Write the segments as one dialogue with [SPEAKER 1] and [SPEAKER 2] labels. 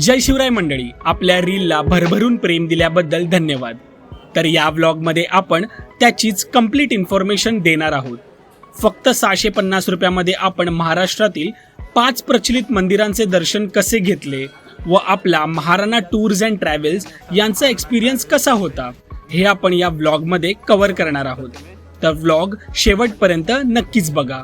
[SPEAKER 1] जय शिवराय मंडळी आपल्या रीलला भरभरून प्रेम दिल्याबद्दल धन्यवाद. तर या व्लॉगमध्ये आपण त्याचीच कंप्लीट इन्फॉर्मेशन देणार आहोत. फक्त सहाशे पन्नास रुपयामध्ये आपण महाराष्ट्रातील पाच प्रचलित मंदिरांचे दर्शन कसे घेतले व आपला महाराणा टूर्स अँड ट्रॅव्हल्स यांचा एक्सपिरियन्स कसा होता हे आपण या व्लॉगमध्ये कव्हर करणार आहोत. तर व्लॉग शेवटपर्यंत नक्कीच बघा.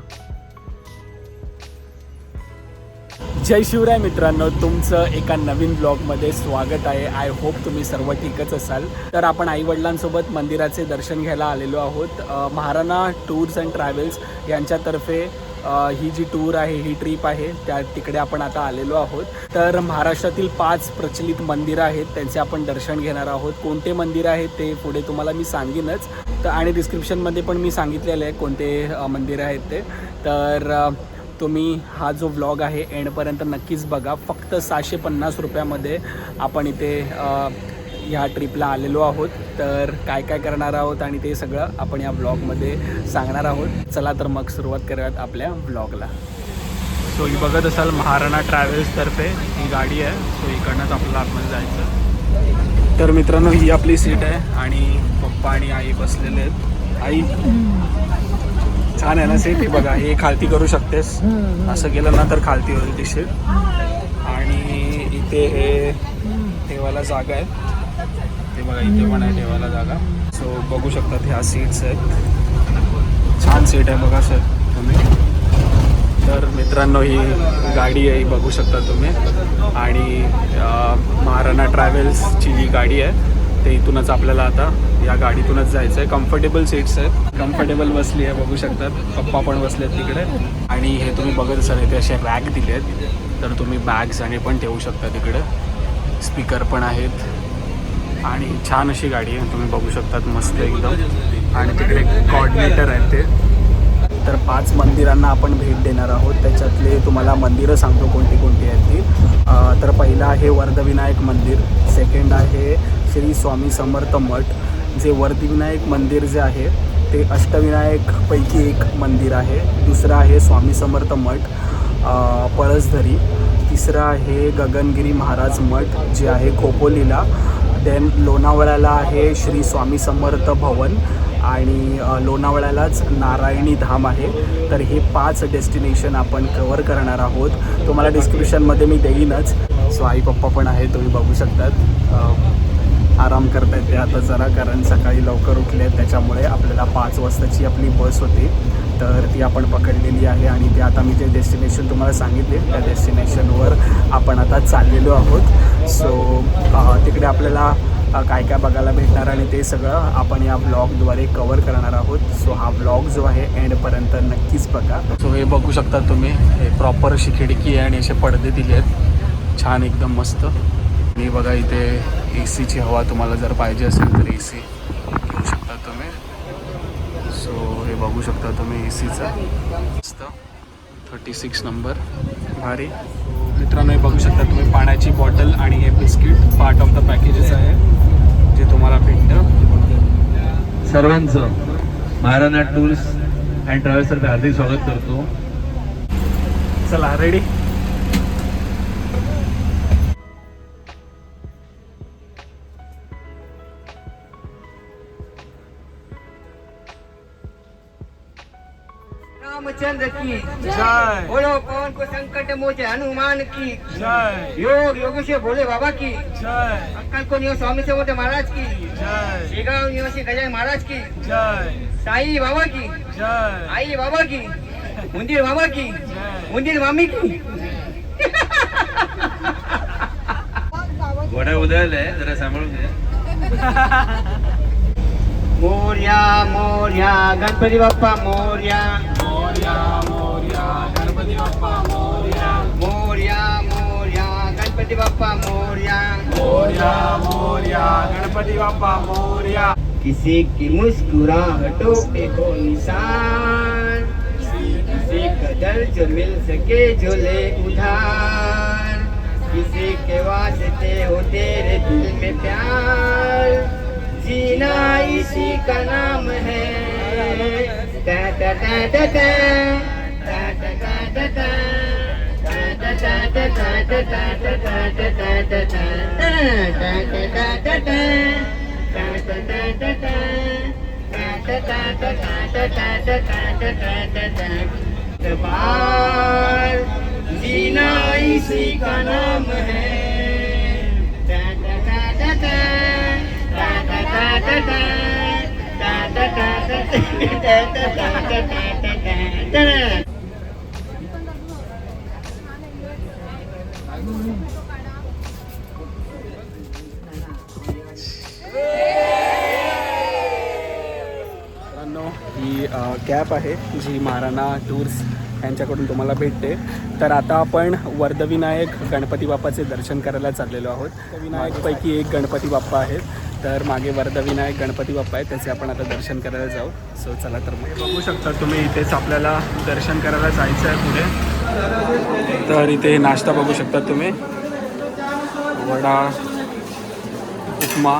[SPEAKER 1] जय शिवराय मित्रांनो तुमचं एका नवीन ब्लॉगमध्ये स्वागत आहे. आय होप तुम्ही सर्व ठीकच असाल. तर आपण आईवडिलांसोबत मंदिराचे दर्शन घ्यायला आलेलो आहोत. महाराणा टूर्स अँड ट्रॅव्हल्स यांच्यातर्फे ही जी टूर आहे ही ट्रिप आहे त्या तिकडे आपण आता आलेलो आहोत. तर महाराष्ट्रातील पाच प्रचलित मंदिरं आहेत त्यांचे आपण दर्शन घेणार आहोत. कोणते मंदिर आहेत ते पुढे तुम्हाला मी सांगेनच. तर आणि डिस्क्रिप्शनमध्ये पण मी सांगितलेलं आहे कोणते मंदिरं आहेत ते. तर तुम्ही हा जो व्लॉग आहे एंडपर्यंत नक्कीच बघा. फक्त सहाशे पन्नास रुपयामध्ये आपण इथे ह्या ट्रिपला आलेलो आहोत. तर काय काय करणार आहोत आणि ते सगळं आपण या व्लॉगमध्ये सांगणार आहोत. चला तर मग सुरुवात करूयात आपल्या ब्लॉगला सो ही बघत असाल महाराणा ट्रॅव्हल्सतर्फे ही गाडी आहे. सो इकडनंच आपल्याला आतमध्ये जायचं तर मित्रांनो ही आपली सीट आहे आणि पप्पा आणि आई बसलेले आहेत. आई. छान आहे ना सीट. ही बघा हे खालती करू शकतेस. असं केलं ना तर खालती होईल दिसेल आणि इथे हे ठेवायला जागा आहे. ते बघा इथे पण आहे ठेवायला जागा. सो बघू शकतात ह्या सीट्स आहेत. छान सीट आहे बघा सर तुम्ही. तर मित्रांनो ही गाडी आहे ही बघू शकता तुम्ही. आणि महाराणा ट्रॅव्हल्सची जी गाडी आहे ते इथूनच आपल्याला आता या गाडीतूनच जायचं आहे कम्फर्टेबल सीट्स आहेत. कम्फर्टेबल बसली आहे बघू शकतात. पप्पा पण बसले आहेत तिकडे. आणि हे तुम्ही बघत असाल इथे असे रॅक दिले आहेत तर तुम्ही बॅग्स आणि पण ठेवू शकता तिकडे. स्पीकर पण आहेत. आणि छान अशी गाडी आहे. तुम्ही बघू शकतात मस्त एकदम. आणि तिकडे कॉर्डिनेटर आहेत ते. तर पाच मंदिरांना आपण भेट देणार आहोत. त्याच्यातले तुम्हाला मंदिरं सांगतो कोणती कोणती आहेत ती. तर पहिलं आहे वर्धविनायक मंदिर. सेकंड आहे श्री स्वामी समर्थ मठ. जे वर्धविनायक मंदिर जे आहे ते अष्टविनायकपैकी एक मंदिर आहे. दुसरं आहे स्वामी समर्थ मठ पळसधरी. तिसरं आहे गगनगिरी महाराज मठ जे आहे खोपोलीला. देन लोणावळ्याला आहे श्री स्वामी समर्थ भवन आणि लोणावळ्यालाच नारायणी धाम आहे. तर हे पाच डेस्टिनेशन आपण कवर करणार आहोत. तुम्हाला डिस्क्रिप्शनमध्ये मी देईनच. सो आई पप्पा पण आहे तुम्ही बघू शकतात. आराम करतायत ते. आता जरा कारण सकाळी लवकर उठले आहेत त्याच्यामुळे आपल्याला पाच वाजताची आपली बस होती. तर ती आपण पकडलेली आहे आणि ते आता मी जे डेस्टिनेशन तुम्हाला सांगितले त्या डेस्टिनेशनवर आपण आता चाललेलो आहोत. सो तिकडे आपल्याला काय काय बघायला भेटणार आणि ते सगळं आपण या ब्लॉगद्वारे कवर करणार आहोत. सो हा ब्लॉग जो आहे एंडपर्यंत नक्कीच बघा. सो हे बघू शकता तुम्ही हे प्रॉपर अशी खिडकी आहे आणि असे पडदे दिले आहेत छान एकदम मस्त. आणि बघा इथे ए सीची हवा तुम्हाला जर पाहिजे असेल तर ए सी घेऊ शकता तुम्ही. सो हे बघू शकता तुम्ही ए सीचा मस्त. थर्टी सिक्स नंबर भारी. मित्रांनो हे बघू शकता तुम्ही पाण्याची बॉटल आणि हे biscuit part of the packages आहे जे तुम्हाला भेटतं.
[SPEAKER 2] सर्वांचं महाराणा टूर्स अँड ट्रॅव्हल्सतर्फे हार्दिक स्वागत करतो.
[SPEAKER 1] चला रेडी
[SPEAKER 3] रामचंद्र की
[SPEAKER 1] जय।
[SPEAKER 3] बोलो कौन को संकट मोचे? हनुमान की।
[SPEAKER 1] जय।
[SPEAKER 3] योग योगेश्वर भोले बाबा की।
[SPEAKER 1] जय।
[SPEAKER 3] अक्कल को निवास स्वामी से मोठे महाराज की।
[SPEAKER 1] जय।
[SPEAKER 3] शेगाव निवासी गजानन महाराज की।
[SPEAKER 1] जय।
[SPEAKER 3] साई बाबा की।
[SPEAKER 1] जय।
[SPEAKER 3] आई बाबा की। मुंदिर बाबा की। मुंदिर मामी की।
[SPEAKER 2] घोड्या उधळलंय जरा सांभाळून घे.
[SPEAKER 3] मोर्या मोर्या गणपती बाप्पा मोर्या
[SPEAKER 1] मोर्या. गणपती बाप्पा मोर्या.
[SPEAKER 3] मोर्या मोर्या गणपती बाप्पा मोर्या.
[SPEAKER 1] मोर्या मोर्या गणपती बाप्पा मोर्या.
[SPEAKER 3] किसी की मुस्कुराहटों पे हो निशान किसी कदर जो मिल सके जो ले उधार किसी के वास्ते हो तेरे दिल में प्यार जीना इसी का नाम है। टा टा टा टा टा टा टा टा टा टा बार जीना इसी का नाम है
[SPEAKER 1] ही कॅब आहे जी महाराणा टूर्स यांच्याकडून तुम्हाला भेटते. तर आता आपण वर्धविनायक गणपती बाप्पाचे दर्शन करायला चाललेलो आहोत. विनायकपैकी एक गणपती बाप्पा आहेत. तर मागे वर्धविनायक गणपती बाप्पा आहे त्याचे आपण आता दर्शन करायला जाऊ. सो चला तर मग. बघू शकता तुम्ही इथेच आपल्याला दर्शन करायला जायचं आहे पुढे. तर इथे नाश्ता बघू शकता तुम्ही. वडा उपमा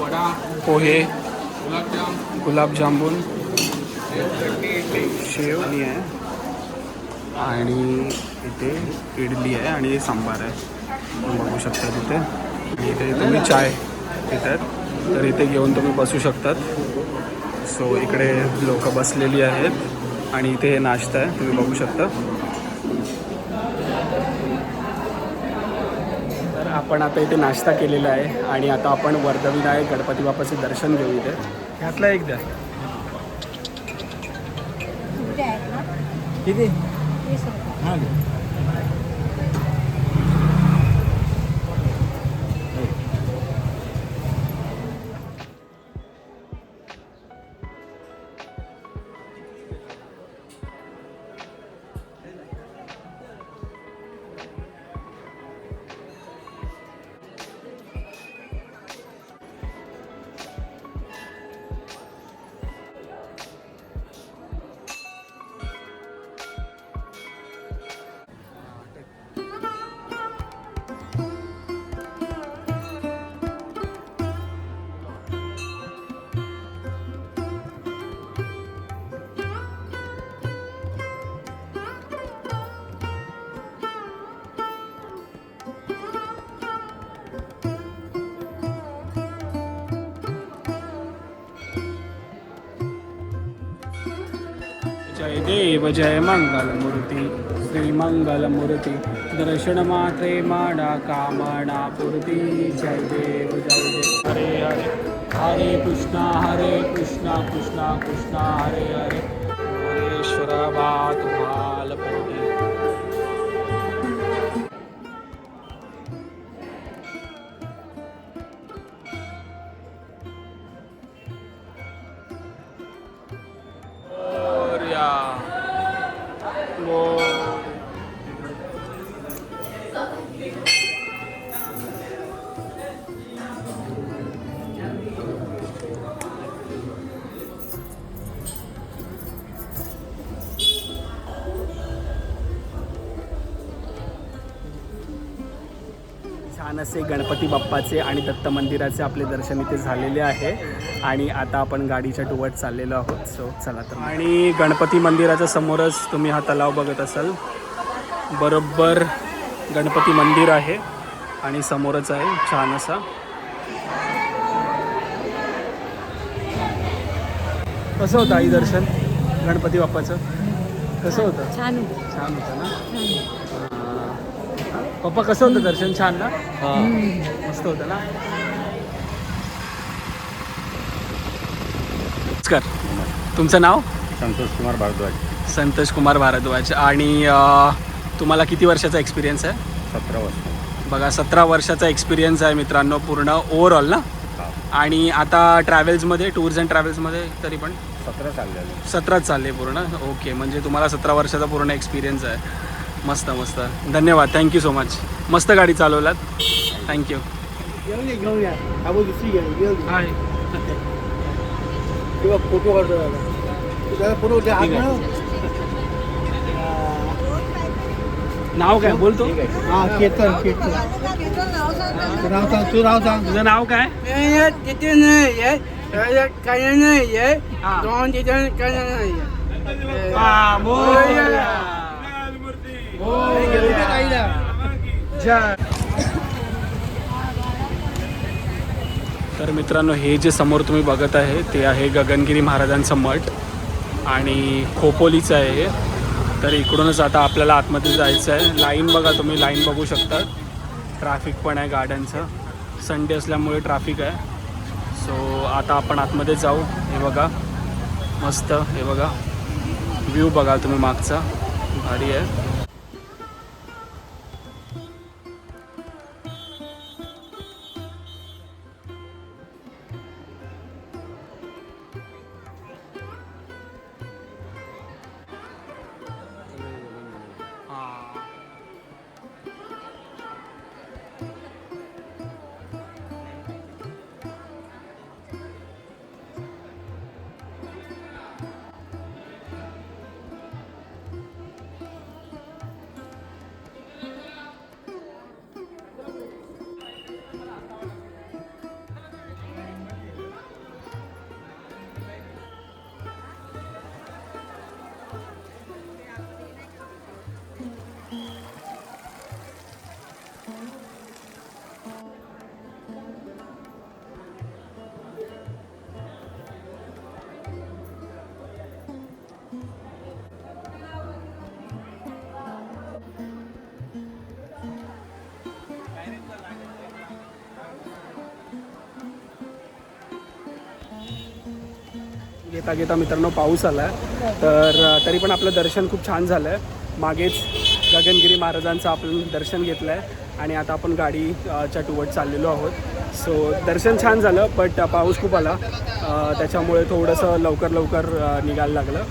[SPEAKER 1] वडा पोहे गुलाबजामुन शेवणी आहे आणि इथे इडली आहे आणि सांबार आहे. बघू शकता तिथे. आणि इथे तुम्ही चाय. पितात तर इथे घेऊन तुम्ही बसू शकतात. सो इकडे लोक बसलेली आहेत. आणि इथे हे नाश्ता आहे. तुम्ही बघू शकता. तर आपण आता इथे नाश्ता केलेला आहे. आणि आता आपण वर्धविनायक गणपती बाप्पाचे दर्शन घेऊ इथे. ह्यातला एक द्या. किती? हां जय देव जय मंगलमूर्ती श्री मंगलमूर्ती दर्शनमात्रे माडा कामना पूर्ती जय देव जय देव हरे हरे हरे कृष्णा हरे कृष्णा कृष्णा कृष्णा हरे हरे हरेश्वरा असे गणपती बाप्पाचे आणि दत्त मंदिराचे आपले दर्शन इथे झालेले आहे. आणि आता आपण गाडीच्या डुवट चाललेलो आहोत. सो चला तर आणि गणपती मंदिराच्या समोरच तुम्ही हा तलाव बघत असाल. बरोबर गणपती मंदिर आहे आणि समोरच आहे छान असा. कसं होतं आई दर्शन? गणपती बाप्पाचं? कसं होतं?
[SPEAKER 4] छान
[SPEAKER 1] छान होतं ना. पप्पा कसं होतं दर्शन? छान ना? मस्त होतं ना? नमस्कार. तुमचं नाव?
[SPEAKER 2] संतोष कुमार भारद्वाज.
[SPEAKER 1] संतोष कुमार भारद्वाज. आणि अ, तुम्हाला किती वर्षाचा एक्सपिरियन्स आहे?
[SPEAKER 2] सतरा वर्ष.
[SPEAKER 1] बघा सतरा वर्षाचा एक्सपिरियन्स आहे मित्रांनो पूर्ण ओव्हरऑल ना? आणि आता ट्रॅव्हल्समध्ये टूर्स अँड ट्रॅव्हल्समध्ये तरी पण?
[SPEAKER 2] सतरा चाललेलं
[SPEAKER 1] सतराच चालले पूर्ण? ओके म्हणजे तुम्हाला सतरा वर्षाचा पूर्ण एक्सपिरियन्स आहे. मस्त मस्त. धन्यवाद थँक्यू सो मच मस्त गाडी चालवलात.
[SPEAKER 3] Thank you photo photo.
[SPEAKER 1] नाव काय? बोलतो
[SPEAKER 3] हा केतन केतन. तू नाव सांग.
[SPEAKER 1] तुझं नाव काय?
[SPEAKER 3] तिथे नाही काही नाही
[SPEAKER 1] हा.
[SPEAKER 3] दोन तिथे काही नाही
[SPEAKER 1] हा.
[SPEAKER 3] जय
[SPEAKER 1] तर मित्रांनो हे जे समोर तुम्ही बघत आहे ते आहे गगनगिरी महाराजांचं मठ आणि खोपोलीचं आहे हे. तर इकडूनच आता आपल्याला आतमध्ये जायचं आहे. लाईन बघा तुम्ही लाईन बघू शकता. ट्रॅफिक पण आहे गाड्यांचं. संडे असल्यामुळे ट्रॅफिक आहे. सो आता आपण आतमध्ये जाऊ. हे बघा. मस्त. हे बघा. व्ह्यू बघा तुम्ही मागचा. भारी आहे. घेता घेता मित्रांनो पाऊस आला आहे तर तरी पण आपलं दर्शन खूप छान झालं आहे मागेच गगनगिरी महाराजांचं आपण दर्शन घेतलं आहे आणि आता आपण गाडी च्या टुवट चाललेलो आहोत. सो दर्शन छान झालं बट पाऊस खूप आला. त्याच्यामुळे थोडंसं लवकर लवकर निघायला लागलं.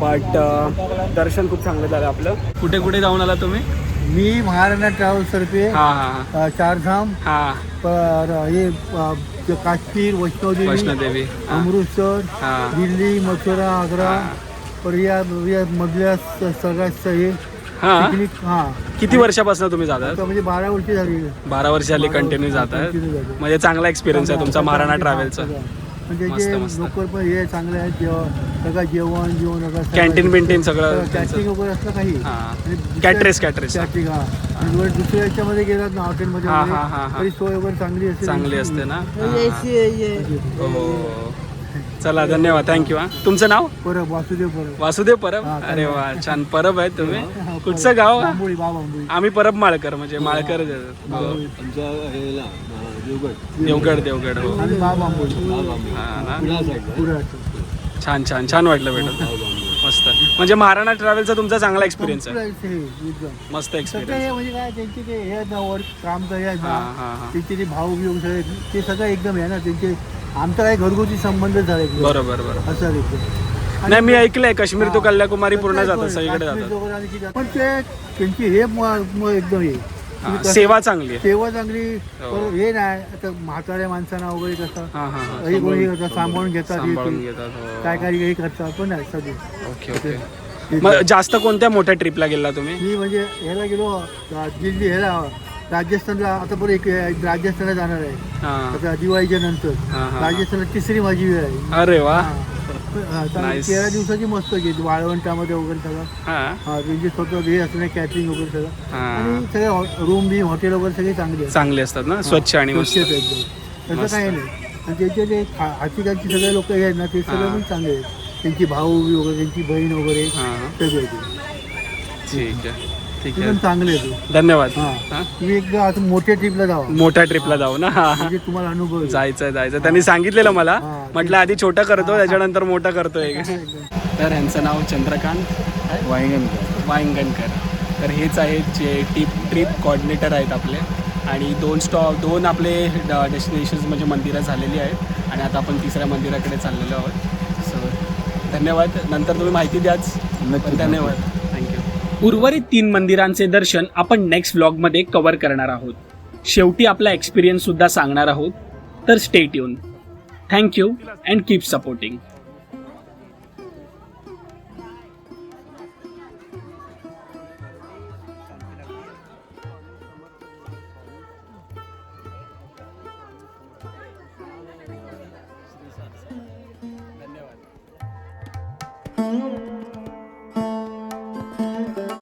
[SPEAKER 1] बट दर्शन खूप चांगलं झालं आपलं. कुठे कुठे जाऊन आला तुम्ही?
[SPEAKER 4] मी महाराणा ट्रॅव्हल्स तर्फे
[SPEAKER 1] हां हां
[SPEAKER 4] चारधाम
[SPEAKER 1] हां.
[SPEAKER 4] पर हे अ, काश्मीर वैष्णोदेवी
[SPEAKER 1] वैष्णोदेवी हां.
[SPEAKER 4] अमृतसर
[SPEAKER 1] हां.
[SPEAKER 4] दिल्ली मथुरा आग्रा. पर या या मधल्या स- सगळ्यात हे
[SPEAKER 1] हां?
[SPEAKER 4] पिकनिक हा.
[SPEAKER 1] किती वर्षापासून तुम्ही जातात
[SPEAKER 4] आता म्हणजे बारा वर्षी झाली.
[SPEAKER 1] बारा वर्ष झाली कंटिन्यू
[SPEAKER 4] वर्ष
[SPEAKER 1] जात आहेत
[SPEAKER 4] continue जातो.
[SPEAKER 1] म्हणजे चांगला एक्सपिरियन्स आहे तुमचा महाराणा ट्रॅव्हलचा
[SPEAKER 4] म्हणजे
[SPEAKER 1] मस्त,
[SPEAKER 4] जे
[SPEAKER 1] मस्त.
[SPEAKER 4] लोक पण हे चांगले आहेत जेवण सगळं जेवण जेवण वगैरे सगळं-
[SPEAKER 1] कॅन्टीन बिंटीन सगळं
[SPEAKER 4] कॅटरिंग वगैरे असलं काही.
[SPEAKER 1] हां.
[SPEAKER 4] आणि दुसऱ्या-
[SPEAKER 1] कॅटरेस कॅटरेस
[SPEAKER 4] कॅटरिंग हा. आणि वर दुसऱ्या याच्यामध्ये गेलात ना हॉटेलमध्ये
[SPEAKER 1] हा, हा, हा, हा.
[SPEAKER 4] तरी सोय वगैरे चांगली असते
[SPEAKER 1] चांगली असते ना?
[SPEAKER 4] अशी-
[SPEAKER 1] हो. चला धन्यवाद. थँक्यू हा. तुमचं नाव?
[SPEAKER 4] परब वासुदेव परब.
[SPEAKER 1] वासुदेव परब? अरे वा छान. परब आहे तुम्ही. कुठचं. गाव? आम्ही परब माळकर म्हणजे माळकर. देवगड. देवगड हो. हा छान छान. छान वाटलं भेटत मस्त म्हणजे महाराणा ट्रॅव्हलचा तुमचा चांगला एक्सपिरियन्स आहे.
[SPEAKER 4] एकदम.
[SPEAKER 1] मस्त
[SPEAKER 4] सगळे
[SPEAKER 1] एक्सपिरियन्स
[SPEAKER 4] हे म्हणजे काय त्यांचे ते हे आहेत ना वर काम करे आहेत
[SPEAKER 1] हा
[SPEAKER 4] ना
[SPEAKER 1] हा हा
[SPEAKER 4] त्यांचे ते भाऊ बिऊ सगळे ते सगळं एकदम आहे ना त्यांचे आमचा काही घरगुती संबंध झाले
[SPEAKER 1] बरोबर बरोबर.
[SPEAKER 4] असं आहे एकदम.
[SPEAKER 1] नाही मी ऐकलंय काश्मीर टू
[SPEAKER 4] हा.
[SPEAKER 1] कन्याकुमारी पूर्ण जातात सगळीकडे
[SPEAKER 4] काश्मीर
[SPEAKER 1] जातात
[SPEAKER 4] वगैरे. पण ते त्यांची हे म- म- एकदम हे.
[SPEAKER 1] हा,
[SPEAKER 4] कसं-
[SPEAKER 1] सेवा चांगली आहे.
[SPEAKER 4] सेवा चांगली
[SPEAKER 1] हो.
[SPEAKER 4] हे नाही आता म्हाताऱ्या माणसांना वगैरे कसं
[SPEAKER 1] हा हा हा.
[SPEAKER 4] हे कोणी सांभाळून घेतात हे
[SPEAKER 1] सांभाळून
[SPEAKER 4] ते.
[SPEAKER 1] घेतात हो.
[SPEAKER 4] काय काय हे करतात पण नाही सगळे.
[SPEAKER 1] Okay okay.
[SPEAKER 4] ते-
[SPEAKER 1] मग जास्त कोणत्या मोठ्या ट्रिपला गेला तुम्ही?
[SPEAKER 4] मी म्हणजे ह्याला गेलो दिल्ली ह्याला. राजस्थानला आता बरं एक एक राजस्थानला जाणार आहे.
[SPEAKER 1] हा.
[SPEAKER 4] आता दिवाळीच्या नंतर.
[SPEAKER 1] हा, हा.
[SPEAKER 4] राजस्थानला तिसरी माझी वेळ आहे.
[SPEAKER 1] अरे वा.
[SPEAKER 4] हा. हा, चांगली
[SPEAKER 1] Nice.
[SPEAKER 4] तेरा दिवसाची मस्त गेली वाळवंटामध्ये वगैरे सगळं.
[SPEAKER 1] हा.
[SPEAKER 4] हा त्यांचे स्वतः हे असतं कॅटरिंग वगैरे सगळं.
[SPEAKER 1] हा.
[SPEAKER 4] आणि सगळे रूम बी हॉटेल वगैरे सगळे चांगले आहेत.
[SPEAKER 1] चांगले असतात ना स्वच्छ आणि मस्त.
[SPEAKER 4] स्वच्छ आहेत एकदम.
[SPEAKER 1] मस्त.
[SPEAKER 4] तसं काही नाही. आणि त्याचे जे खा- हातीकालचे सगळे लोक आहेत ना ते सगळे
[SPEAKER 1] हा.
[SPEAKER 4] पण चांगले आहेत. त्यांची भाऊ वगैरे त्यांची बहीण वगैरे
[SPEAKER 1] हा.
[SPEAKER 4] सगळे ते
[SPEAKER 1] ठीक आहे. ठीक आहे.
[SPEAKER 4] चांगले
[SPEAKER 1] धन्यवाद.
[SPEAKER 4] हा? तुम्ही एकदा आता मोठ्या ट्रिपला जावा.
[SPEAKER 1] मोठ्या ट्रिपला जाऊ ना. हा, हा.
[SPEAKER 4] म्हणजे तुम्हाला अनुभव येईल.
[SPEAKER 1] जायचं जायचं त्यांनी सांगितलेलं मला.
[SPEAKER 4] हा.
[SPEAKER 1] म्हटलं आधी छोटा करतो त्याच्यानंतर मोठा करतोय.
[SPEAKER 4] एकदम.
[SPEAKER 1] तर यांचं नाव चंद्रकांत वायंगणकर. तर हेच आहेत जे टिप ट्रिप कॉर्डिनेटर आहेत आपले. आणि दोन स्टॉप दोन आपले डेस्टिनेशन्स म्हणजे मंदिरं झालेली आहेत. आणि आता आपण तिसऱ्या मंदिराकडे चाललेलो आहोत. सो धन्यवाद. नंतर तुम्ही माहिती द्याच. पण धन्यवाद. उर्वरित तीन मंदिरांचे दर्शन आपण नेक्स्ट व्लॉगमध्ये कव्हर करणार आहोत. शेवटी आपला एक्सपिरियन्ससुद्धा सांगणार आहोत. तर स्टेट येऊन थँक्यू अँड कीप सपोर्टिंग